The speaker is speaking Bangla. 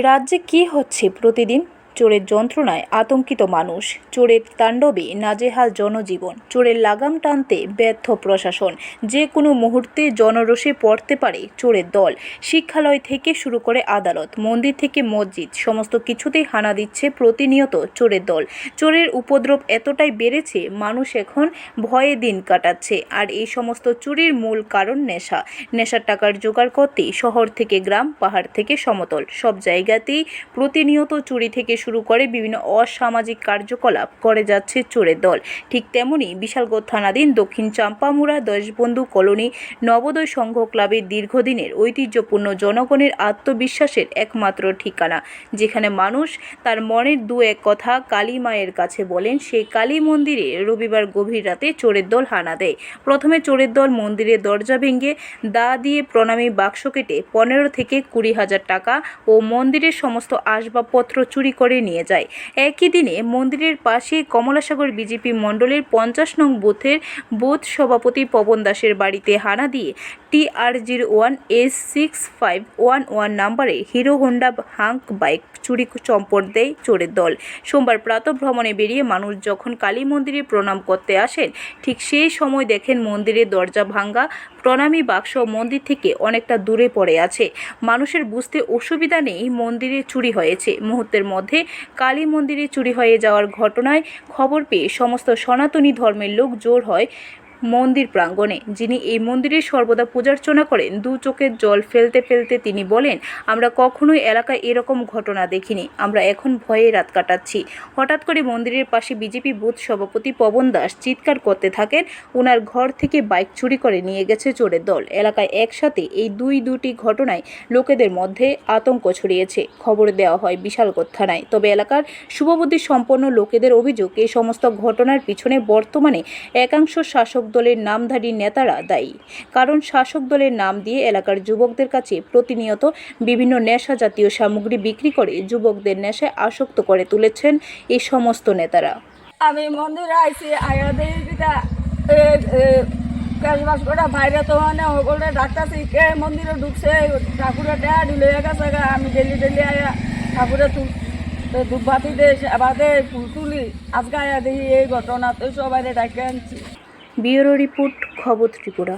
রাজ্যে কি হচ্ছে প্রতিদিন? চোরের যন্ত্রণায় আতঙ্কিত মানুষ। চোরের তাণ্ডবে নাজেহাল জনজীবন। চোরের লাগাম টানতে ব্যর্থ প্রশাসন। যে কোনো মুহূর্তে জনরোষে পড়তে পারে চোরের দল। শিক্ষালয় থেকে শুরু করে আদালত, মন্দির থেকে মসজিদ, সমস্ত কিছুতেই হানা দিচ্ছে প্রতিনিয়ত চোরের দল। চোরের উপদ্রব এতটাই বেড়েছে, মানুষ এখন ভয়ে দিন কাটাচ্ছে। আর এই সমস্ত চুরির মূল কারণ নেশা। নেশার টাকার জোগাড় করতে শহর থেকে গ্রাম, পাহাড় থেকে সমতল। সব জায়গাতেই প্রতিনিয়ত চুরি থেকে শুরু করে বিভিন্ন অসামাজিক কার্যকলাপ করে যাচ্ছে চোরের দল। ঠিক তেমনি বিশালগড় থানাধীন দক্ষিণ চাম্পামুড়া দশবন্ধু কলোনি নবোদয় সংঘ ক্লাবের দীর্ঘদিনের ঐতিহ্যপূর্ণ জনগণের আত্মবিশ্বাসের একমাত্র ঠিকানা, যেখানে মানুষ তার মনের দু এক কথা কালী মায়ের কাছে বলেন সেই কালী মন্দিরে রবিবার গভীর রাতে চোরের দল হানা দেয়। প্রথমে চোরের দল মন্দিরের দরজা ভেঙে দা দিয়ে প্রণামী বাক্স কেটে পনেরো থেকে কুড়ি হাজার টাকা ও মন্দিরের সমস্ত আসবাবপত্র চুরি করে নিয়ে যায়। একই দিনে মন্দিরের পাশে কমলাসাগর বিজেপি মণ্ডলের পঞ্চাশ নং বুথের বুথ সভাপতি পবন দাসের বাড়িতে হানা দিয়ে TR zero one S six five one one নাম্বারে হিরো হোন্ডা হাঙ্ক বাইক চুরি চম্পট দেয় চোরের দল। সোমবার প্রাতঃভ্রমণে বেরিয়ে মানুষ যখন কালী মন্দিরে প্রণাম করতে আসেন, ঠিক সেই সময় দেখেন মন্দিরের দরজা ভাঙ্গা, প্রণামী বাক্স মন্দির থেকে অনেকটা দূরে পড়ে আছে। মানুষের বুঝতে অসুবিধা নেই মন্দিরে চুরি হয়েছে। মুহূর্তের মধ্যে কালী মন্দিরে চুরি হয়ে যাওয়ার ঘটনায় খবর পেয়ে সমস্ত সনাতনী ধর্মের লোক জোর হয়। মন্দির প্রাঙ্গণে। যিনি এই মন্দিরে সর্বদা পূজার্চনা করেন, দু চোখের জল ফেলতে ফেলতে তিনি বলেন, আমরা কখনোই এলাকায় এরকম ঘটনা দেখিনি। আমরা এখন ভয়ে রাত কাটাচ্ছি। হঠাৎ করে মন্দিরের পাশে বিজেপি বুথ সভাপতি পবন দাস চিৎকার করতে থাকেন। ওনার ঘর থেকে বাইক চুরি করে নিয়ে গেছে চোরের দল। এলাকায় একসাথে এই দুই দুটি ঘটনায় লোকেদের মধ্যে আতঙ্ক ছড়িয়েছে। খবর দেওয়া হয় বিশালগড় থানায়। তবে এলাকার শুভবুদ্ধি সম্পন্ন লোকেদের অভিযোগ, এই সমস্ত ঘটনার পিছনে বর্তমানে একাংশ শাসক দলের নামধারী নেতারা দায়ী। কারণ শাসক দলের নাম দিয়ে এলাকার যুবকদের কাছে প্রতিনিয়ত বিভিন্ন নেশা জাতীয় সামগ্রী বিক্রি করে যুবকদের নেশায় আসক্ত করে তুলেছেন এই সমস্ত নেতারা। আমি মন্দিরে আইছি, আয়া দেই যেটা চাষবাস করে বাইরে তো মানে সকলে ডাক্তারছি কে মন্দিরে ঢুকছে? ঠাকুরের দেয়া ঢুলে গেছে। আমি ডেলি ডেলি আয়া ঠাকুরের তুল ধূপবাতি দেশ আবাদে ফুল তুলি। আজকে আয়া দেখি এই ঘটনা, তো সবাই ডাকে আনছি। ব্যুরো রিপোর্ট খবর ত্রিপুরা।